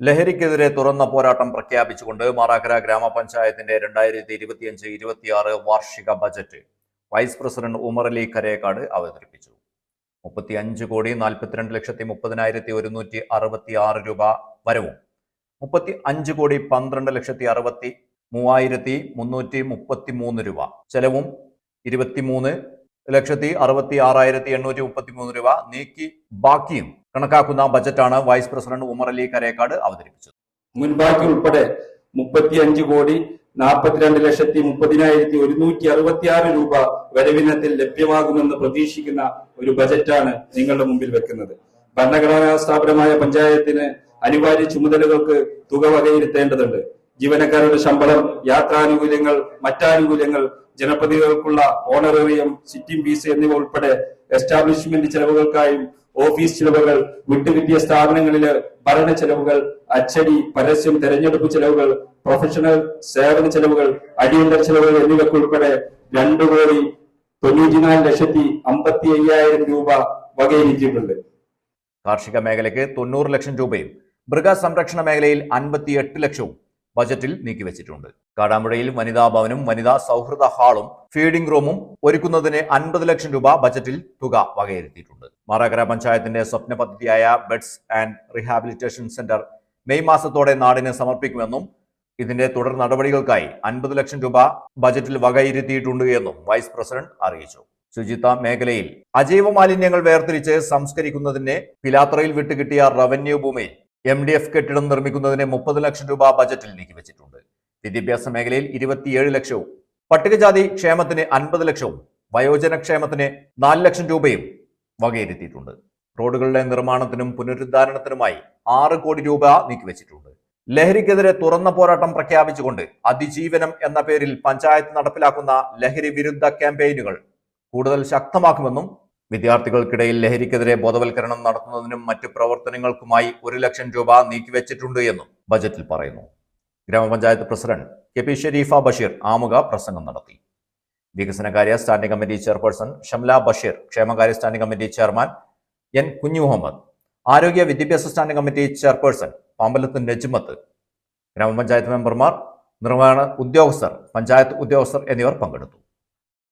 ലഹരിക്കെതിരെ തുറന്ന പോരാട്ടം പ്രഖ്യാപിച്ചുകൊണ്ട് മാറാക്കര ഗ്രാമപഞ്ചായത്തിന്റെ രണ്ടായിരത്തി ഇരുപത്തിയഞ്ച് ഇരുപത്തിയാറ് വാർഷിക budget vice president Umar Karekkad അവതരിപ്പിച്ചു. മുപ്പത്തി അഞ്ച് കോടി നാൽപ്പത്തിരണ്ട് ലക്ഷത്തി മുപ്പതിനായിരത്തി ഒരുന്നൂറ്റി അറുപത്തി ആറ് രൂപ വരവും. മുപ്പത്തി അഞ്ച് കോടി പന്ത്രണ്ട് ലക്ഷത്തി അറുപത്തി മൂവായിരത്തി മുന്നൂറ്റി മുപ്പത്തി മൂന്ന് രൂപ ചെലവും. ഇരുപത്തിമൂന്ന് ലക്ഷത്തി അറുപത്തി ആറായിരത്തി എണ്ണൂറ്റി മുപ്പത്തി മൂന്ന് രൂപ നീക്കി ബാക്കിയും. കണക്കാക്കുന്ന ബജറ്റാണ് വൈസ് പ്രസിഡന്റ് ഉമർ അലി കരേക്കാട് അവതരിപ്പിച്ചത്. മുൻപാക്കി ഉൾപ്പെടെ മുപ്പത്തിയഞ്ച് കോടി നാൽപ്പത്തിരണ്ട് ലക്ഷത്തി മുപ്പതിനായിരത്തി ഒരുന്നൂറ്റി അറുപത്തിയാറ് രൂപ വരവിനത്തിൽ ലഭ്യമാകുമെന്ന് പ്രതീക്ഷിക്കുന്ന ഒരു ബജറ്റാണ് നിങ്ങളുടെ മുമ്പിൽ വെക്കുന്നത്. ഭരണഘടനാ സ്ഥാപനമായ പഞ്ചായത്തിന് അനിവാര്യ ചുമതലകൾക്ക് തുക വകയിരുത്തേണ്ടതുണ്ട്. ജീവനക്കാരുടെ ശമ്പളം യാത്രാനുകൂല്യങ്ങൾ മറ്റാനുകൂല്യങ്ങൾ ജനപ്രതിനിധികൾക്കുള്ള ഓണറേറിയം സിറ്റിംഗ് ഫീസ് എന്നിവ ഉൾപ്പെടെ എസ്റ്റാബ്ലിഷ്മെന്റ് ചെലവുകൾക്കായും ഓഫീസ് ചെലവുകൾ വിട്ടുകിട്ടിയ സ്ഥാപനങ്ങളിലെ ഭരണ ചെലവുകൾ അച്ചടി പരസ്യം തെരഞ്ഞെടുപ്പ് ചെലവുകൾ പ്രൊഫഷണൽ സേവന ചെലവുകൾ അടിയന്തര ചെലവുകൾ എന്നിവയ്ക്കുൾപ്പെടെ രണ്ടു കോടി തൊണ്ണൂറ്റിനാല് ലക്ഷത്തി അമ്പത്തി അയ്യായിരം രൂപ വകയിരുത്തിയിട്ടുണ്ട് കാർഷിക മേഖലയ്ക്ക് തൊണ്ണൂറ് ലക്ഷം രൂപയും മൃഗസംരക്ഷണ മേഖലയിൽ അൻപത്തിയെട്ട് ലക്ഷവും. ബജറ്റിൽ നീക്കിവെച്ചിട്ടുണ്ട്. കാടാമ്പുഴയിൽ വനിതാ ഭവനും വനിതാ സൗഹൃദ ഹാളും ഫീഡിംഗ് റൂമും ഒരുക്കുന്നതിന് അൻപത് ലക്ഷം രൂപ ബജറ്റിൽ തുക വകയിരുത്തിയിട്ടുണ്ട്. മാറാക്കര പഞ്ചായത്തിന്റെ സ്വപ്ന പദ്ധതിയായ beds and rehabilitation centre May മാസത്തോടെ നാടിന് സമർപ്പിക്കുമെന്നും ഇതിന്റെ തുടർ നടപടികൾക്കായി അൻപത് ലക്ഷം രൂപ ബജറ്റിൽ വകയിരുത്തിയിട്ടുണ്ട് എന്നും വൈസ് പ്രസിഡന്റ് അറിയിച്ചു. ശുചിത്വ മേഖലയിൽ അജൈവ മാലിന്യങ്ങൾ വേർതിരിച്ച് സംസ്കരിക്കുന്നതിന് പിലാത്രയിൽ വിട്ടുകിട്ടിയ റവന്യൂ ഭൂമിയിൽ എം ഡി എഫ് കെട്ടിടം നിർമ്മിക്കുന്നതിന് മുപ്പത് ലക്ഷം രൂപ ബജറ്റിൽ നീക്കിവെച്ചിട്ടുണ്ട്. വിദ്യാഭ്യാസ മേഖലയിൽ ഇരുപത്തിയേഴ് ലക്ഷവും പട്ടികജാതി ക്ഷേമത്തിന് അൻപത് ലക്ഷവും വയോജന ക്ഷേമത്തിന് നാല് ലക്ഷം രൂപയും വകയിരുത്തിയിട്ടുണ്ട്. റോഡുകളുടെ നിർമ്മാണത്തിനും പുനരുദ്ധാരണത്തിനുമായി ആറ് കോടി രൂപ നീക്കിവെച്ചിട്ടുണ്ട്. ലഹരിക്കെതിരെ തുറന്ന പോരാട്ടം പ്രഖ്യാപിച്ചുകൊണ്ട് അതിജീവനം എന്ന പേരിൽ പഞ്ചായത്ത് നടപ്പിലാക്കുന്ന ലഹരി വിരുദ്ധ ക്യാമ്പയിനുകൾ കൂടുതൽ ശക്തമാക്കുമെന്നും വിദ്യാർത്ഥികൾക്കിടയിൽ ലഹരിക്കെതിരെ ബോധവൽക്കരണം നടത്തുന്നതിനും മറ്റു പ്രവർത്തനങ്ങൾക്കുമായി ഒരു ലക്ഷം രൂപ നീക്കിവെച്ചിട്ടുണ്ട് എന്നും ബജറ്റിൽ പറയുന്നു. ഗ്രാമപഞ്ചായത്ത് president K P Sherifa Basheer ആമുഖ പ്രസംഗം നടത്തി. വികസനകാര്യ standing committee chairperson Shamla Basheer ക്ഷേമകാര്യ standing committee chairman N Kunju Muhammad ആരോഗ്യ വിദ്യാഭ്യാസ standing committee chairperson Pambalath Najmath ഗ്രാമപഞ്ചായത്ത് മെമ്പർമാർ നിർവഹണ ഉദ്യോഗസ്ഥർ പഞ്ചായത്ത് ഉദ്യോഗസ്ഥർ എന്നിവർ പങ്കെടുത്തു.